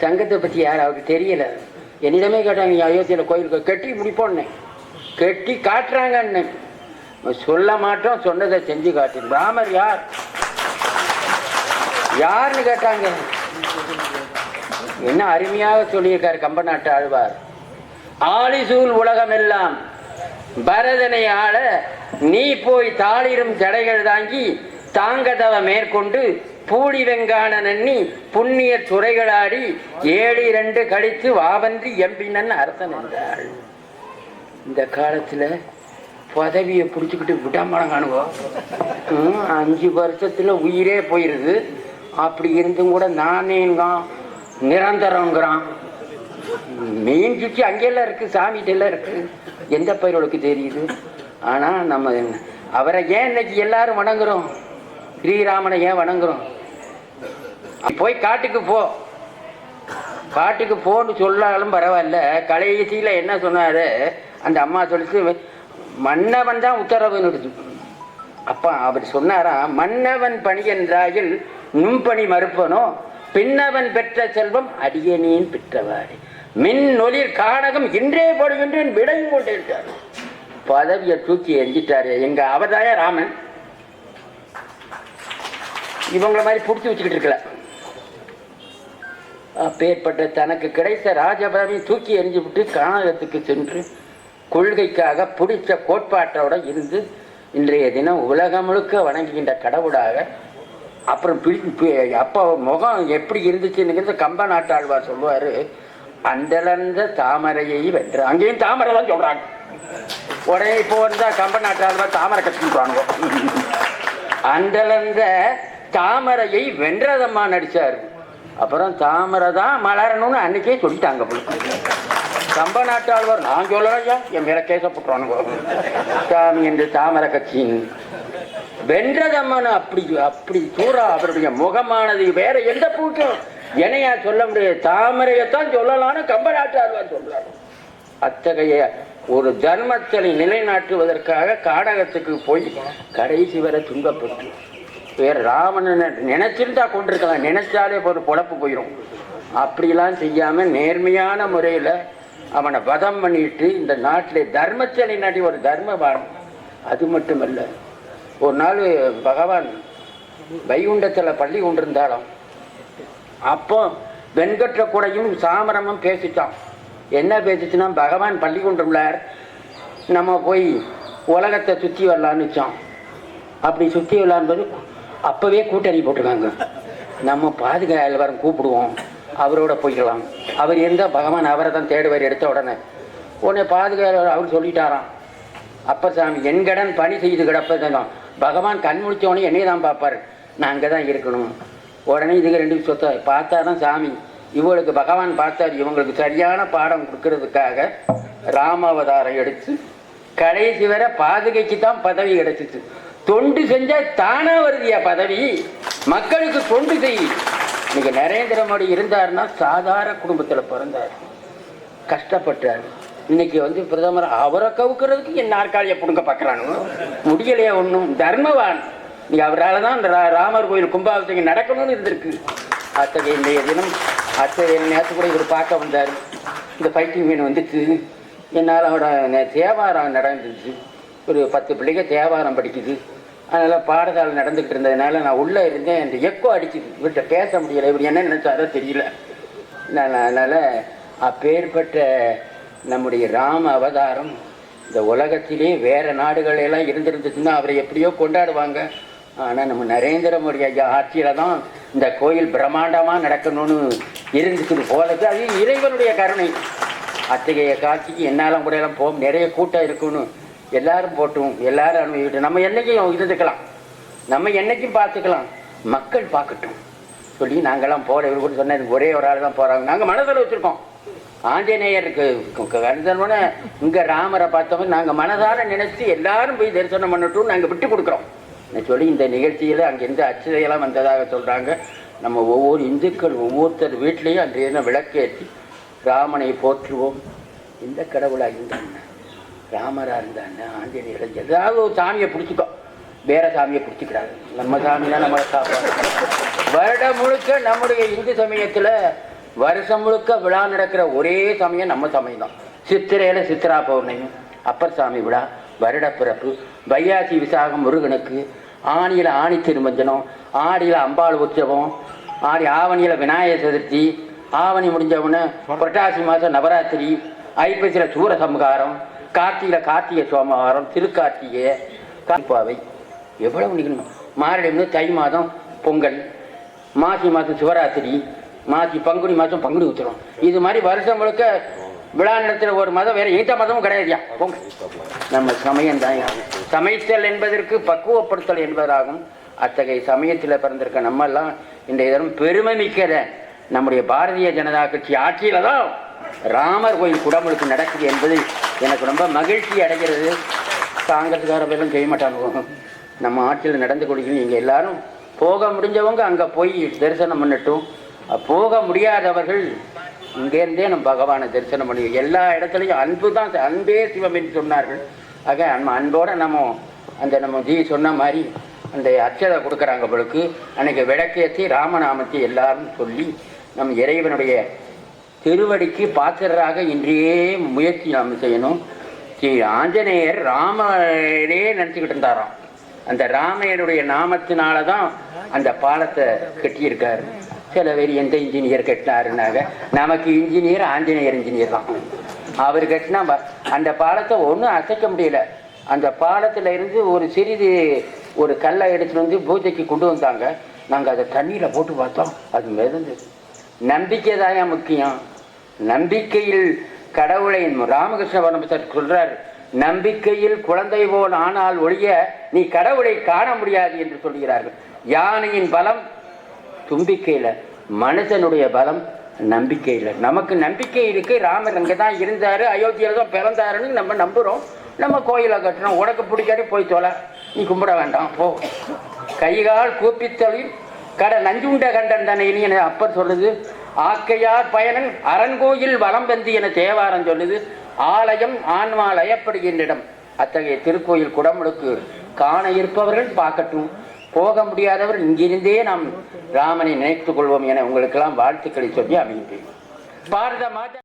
சங்கத்தை பற்றி யார் அவருக்கு தெரியல. என்னிடமே கேட்டாங்க "நீ அயோத்தியில் கோயிலுக்கு கட்டி முடிப்போன்னு. கட்டி காட்டுறாங்கன்னு. சொல்ல மாட்டோம் சொன்னதை செஞ்சு காட்டு ராமர் யார்? யாருன்னு கேட்டாங்க. என்ன அருமையாக சொல்லியிருக்கார் கம்பநாட்டு ஆழ்வார். ஆலிசூல் உலகமெல்லாம் பரதனை ஆள நீ போய் தாளிரும் ஜடைகள் தாங்கி தாங்கதவ மேற்கொண்டு பூடி வெங்கான நன்னி புண்ணிய துறைகளாடி ஏழு இரண்டு கழித்து வாவன்றி எம்பினன் அரசன் என்றாள். இந்த காலத்துல பதவியை பிடிச்சிக்கிட்டு விடாமலம் அஞ்சு வருஷத்துல உயிரே போயிருது. அப்படி இருந்தும் கூட நானேங்கான் நிரந்தரங்கிறான். மெயின் சுற்றி அங்கெல்லாம் இருக்கு சாமிகிட்ட இருக்கு. எந்த பயிர்களுக்கு தெரியுது? ஆனா நம்ம அவரை ஏன் இன்னைக்கு எல்லாரும் வணங்குறோம்? ஸ்ரீராமனை ஏன் வணங்குறோம்? போய் காட்டுக்கு போ. காட்டுக்கு போன்னு சொல்லாலும் பரவாயில்ல. கடைசியில என்ன சொன்னார்? அந்த அம்மா சொல்லிச்சு மன்னவன் தான் உத்தரவுன்னு அப்பா அவர் சொன்னாராம் மன்னவன் பணி என்றாயில் நுண்பணி மறுப்பனோ பின்னவன் பெற்ற செல்வம் அடியனேன் பெற்றவாறு. மின் ஒளிர் காடகம் இன்றே போடுகின்றேன் விடையும் கொண்டிருக்கார் பதவியை தூக்கி எரிஞ்சிட்டாரு எங்க அவதாய ராமன். இவங்களை மாதிரி பிடிச்சி வச்சுக்கிட்டு இருக்கல. அப்பேற்பட்ட தனக்கு கிடைத்த ராஜபதவியை தூக்கி எறிஞ்சு விட்டு கானகத்துக்கு சென்று கொள்கைக்காக பிடிச்ச கோட்பாட்டோட இருந்து இன்றைய தினம் உலகம் முழுக்க வணங்குகின்ற கடவுளாக அப்புறம் பிடி அப்போ முகம் எப்படி இருந்துச்சுங்கிறது கம்ப நாட்டாழ்வார் சொல்லுவார். அந்தளந்த தாமரையை வென்ற அங்கேயும் தாமரை தான் சொல்கிறாங்க உடனே இப்போ வந்தால் கம்ப நாட்டாழ்வார் தாமரை கட்டிட்டு அந்தளந்த தாமரையை வென்றதம்மா நடிச்சார். அப்புறம் தாமரை தான் மலரணும்னு அன்னைக்கே சொல்லிட்டாங்க போல. கம்ப நாட்டாழ்வார் நான் சொல்லலையா என் மேல கேச சாமி என்று தாமரை கட்சியின் வென்றதம்மன் அப்படி அப்படி சூறா அவருடைய முகமானது வேற எந்த பூக்கும் என்னையா சொல்ல முடியாது. தாமரையத்தான் சொல்லலாம்னு கம்ப நாட்டாழ்வார் சொல்றாரு. அத்தகைய ஒரு தர்மத்தை நிலைநாட்டுவதற்காக காடகத்துக்கு போய் கடைசி வரை துன்பப்பட்டு வேறு ராவணனை நினைச்சிருந்தா கொண்டிருக்கலாம். நினைச்சாலே ஒரு பொழப்பு போயிடும் அப்படிலாம் செய்யாமல் நேர்மையான முறையில் அவனை வதம் பண்ணிட்டு இந்த நாட்டிலே தர்மத்தை நிலைநாட்டி ஒரு தர்மவான் அது மட்டுமல்ல ஒரு நாள் பகவான் வைகுண்டத்தில் பள்ளி கொண்டிருந்தாலும் அப்போ வெண்கற்ற கூடையும் சாமரமும் பேசிட்டான் என்ன பேசிச்சுன்னா பகவான் பள்ளி கொண்டுள்ளார். நம்ம போய் உலகத்தை சுற்றி வரலான்னுச்சான் அப்படி சுற்றி வரலான்பது அப்போவே கூட்டணி போட்டிருக்காங்க. நம்ம பாதுகாவலரம் கூப்பிடுவோம். அவரோட போய்க்கலாம். அவர் இருந்தால் பகவான் அவரை தான் தேடுவார் எடுத்த உடனே. உடனே பாதுகாவலர் அவர் சொல்லிட்டாராம். அப்பசாமி என் கடன் பணி செய்து கிடப்பதான் பகவான் கண் முடிச்சவனே என்னை தான் பார்ப்பார். நான் அங்கே தான் இருக்கணும். உடனே இதுக்கு ரெண்டு சொத்த பார்த்தாதான் சாமி. இவங்களுக்கு பகவான் பார்த்தார். இவங்களுக்கு சரியான பாடம் கொடுக்கறதுக்காக ராமாவதாரம் எடுத்து கடைசி வரை பாதுகைக்கு தான் பதவி கிடைச்சிச்சு. தொண்டு செஞ்சா தானா வருதியா பதவி? மக்களுக்கு தொண்டு செய். இன்னைக்கு நரேந்திர மோடி இருந்தாருன்னா சாதாரண குடும்பத்தில் பிறந்தார். கஷ்டப்பட்டார். இன்னைக்கு வந்து பிரதமர் அவரை கவுக்கிறதுக்கு என் நாற்காலியை பிடுங்க பார்க்குறானு? முடியலையா ஒன்றும் தர்மவான். நீ அவரால் தான் இந்த ரா- ராமர் கோயில் கும்பாபிஷேகம் நடக்கணும்னு இருந்திருக்கு. அத்தகைய இன்றைய தினம் அத்தகைய நேற்று கூட இவர் பார்க்க வந்தார். இந்த ஃபைட்டிங் மீன் வந்துச்சு. என்னால் அவரோட தேவாரம் நடந்துச்சு. ஒரு பத்து பிள்ளைங்க தேவாரம் படிக்குது. அதனால் பாடசாலை நடந்துகிட்டு இருந்ததுனால நான் உள்ளே இருந்தேன் இந்த எக்கோ அடிச்சு இவர்கிட்ட பேச முடியலை. இவர் என்ன நினச்சாரோ தெரியல. நான் அதனால் அப்பேற்பட்ட நம்முடைய ராம அவதாரம் இந்த உலகத்திலே வேறு நாடுகள் எல்லாம் இருந்திருந்துச்சுன்னா அவரை எப்படியோ கொண்டாடுவாங்க. ஆனால் நம்ம நரேந்திர மோடி ஐயா ஆட்சியில் தான் இந்த கோயில் பிரம்மாண்டமாக நடக்கணும்னு இருந்துச்சு போலது அது இறைவனுடைய கருணை. அத்தகைய காட்சிக்கு என்னால் கூட எல்லாம் போகும் நிறைய கூட்டம் இருக்குன்னு எல்லாரும் போட்டும் எல்லாரும் அனுபவிக்கட்டும். நம்ம என்னைக்கும் இருந்துக்கலாம். நம்ம என்னைக்கும் பார்த்துக்கலாம். மக்கள் பார்க்கட்டும். சொல்லி நாங்கள்லாம் போகிற இவர் கூட சொன்னது ஒரே ஒரு ஆள் தான் போகிறாங்க நாங்கள் மனதில் வச்சுருக்கோம். ஆஞ்சநேயருக்கு கருதனோட இங்கே ராமரை பார்த்தவங்க நாங்கள் மனதார நினச்சி எல்லாரும் போய் தரிசனம் பண்ணட்டும் நாங்கள் விட்டு கொடுக்குறோம். சொல்லி இந்த நிகழ்ச்சியில் அங்கேருந்து அச்சுதையெல்லாம் வந்ததாக சொல்கிறாங்க நம்ம ஒவ்வொரு இந்துக்கள் ஒவ்வொருத்தர் வீட்லேயும் அன்றைய விளக்கேற்றி ராமனை போற்றுவோம். இந்த கடவுளாக இருந்தாங்க ராமராக இருந்தாங்க ஆஞ்சநேயர் ஏதாவது ஒரு சாமியை பிடிச்சிக்கோ. வேற சாமியை பிடிச்சிக்கிறாங்க நம்ம சாமி தான் நம்மளை காப்பாற்று வருடம் முழுக்க நம்முடைய இந்து சமயத்தில் வருஷம் முழுக்க விழா நடக்கிற ஒரே சமயம் நம்ம சமயம் தான் சித்திரையில் சித்திரா பௌர்ணமி அப்பர் சாமி விழா வருடப்பிறப்பு வையாசி விசாகம் முருகனுக்கு ஆணியில் ஆணி திருமஞ்சனம் ஆடியில அம்பாள் உற்சவம் ஆடி ஆவணியில் விநாயகர் சதுர்த்தி ஆவணி முடிஞ்ச புரட்டாசி மாதம் நவராத்திரி ஐப்பசியில் சூர சம்ஹாரம் கார்த்திகையில கார்த்திகை சோமவாரம் திருக்கார்த்திகை காப்பாவை எவ்வளவு நிகழும் மாரடி தை மாதம் பொங்கல் மாசி மாதம் சிவராத்திரி மாசி பங்குனி மாதம் பங்குனி உத்திரம். இது மாதிரி வருஷம் முழுக்க விழா நடத்துகிற ஒரு மதம் வேறு எந்த மதமும் கிடையாதுயா? பொங்கல். நம்ம சமயம் தான் சமைத்தல் என்பதற்கு பக்குவப்படுத்தல் என்பதாகும். அத்தகைய சமயத்தில் பிறந்திருக்க நம்மெல்லாம் இன்றைய தினம் பெருமை மிக்கத நம்முடைய பாரதிய ஜனதா கட்சி ஆட்சியில் தான் ராமர் கோயில் குடமுழுக்கு நடக்குது என்பது எனக்கு ரொம்ப மகிழ்ச்சி அடைகிறது. காங்கிரஸ்காரர்களும் செய்ய மாட்டாங்க நம்ம ஆட்சியில் நடந்து கொடுக்கணும் இங்கே எல்லாரும் போக முடிஞ்சவங்க அங்கே போய் தரிசனம் பண்ணட்டும். போக முடியாதவர்கள் இங்கேருந்தே நம்ம பகவானை தரிசனம் பண்ணி எல்லா இடத்துலையும் அன்பு தான் அன்பே சிவம் என்று சொன்னார்கள். ஆக நம்ம அன்போடு நம்ம அந்த நம்ம ஜி சொன்ன மாதிரி அந்த அச்சதை கொடுக்குறாங்க அவளுக்கு அன்றைக்கி விளக்கேற்றி ராமநாமத்தை எல்லாரும் சொல்லி நம் இறைவனுடைய திருவடிக்கு பாத்திரராக இன்றையே முயற்சி நாம் செய்யணும். ஸ்ரீ ஆஞ்சநேயர் ராமரே நினச்சிக்கிட்டு இருந்தாராம். அந்த ராமையனுடைய நாமத்தினால தான் அந்த பாலத்தை கட்டியிருக்காரு. சில பேர் எந்த இன்ஜினியர் கட்டினாருனாங்க நமக்கு இன்ஜினியர் ஆஞ்சநேயர் இன்ஜினியர் தான். அவர் கட்டினா அந்த பாலத்தை ஒன்றும் அசைக்க முடியல. அந்த பாலத்தில் இருந்து ஒரு சிறிது ஒரு கல்லை எடுத்துட்டு வந்து பூஜைக்கு கொண்டு வந்தாங்க. நாங்கள் அதை தண்ணியில் போட்டு பார்த்தோம். அது மிதந்தது. நம்பிக்கை தான் முக்கியம். நம்பிக்கையில் கடவுளை ராமகிருஷ்ண பரமசர் சொல்றார் நம்பிக்கையில் குழந்தை போல் ஆனால் ஒழிய நீ கடவுளை காண முடியாது என்று சொல்கிறார்கள். யானையின் பலம் தும்பிக்கையில் மனுஷனுடைய பலம் நம்பிக்கையில். நமக்கு நம்பிக்கை இருக்கு ராமர் அங்கே தான் இருந்தார் அயோத்தியில் தான் பிறந்தாருன்னு நம்ம நம்புகிறோம் நம்ம கோயிலை கட்டுறோம் உனக்கு பிடிக்காட்டி போய் தொலை நீ கும்பிட வேண்டாம் போ. கைகால் கூப்பித்தொழில் கட நஞ்சுண்ட கண்டன் தானே என அப்பர் சொல்லுது. ஆக்கையார் பயனன் அரண்கோயில் வளம் வந்து என தேவாரம் சொல்லுது. ஆலயம் ஆன்மால் லயப்படுகின்ற இடம் அத்தகைய திருக்கோயில் குடமுழுக்கு காண இருப்பவர்கள் பார்க்கட்டும். போக முடியாதவர் இங்கிருந்தே நாம் ராமனை நினைத்துக் கொள்வோம் என உங்களுக்கெல்லாம் வாழ்த்துக்களை சொல்லி அமைகின்றேன். பாரத மாதா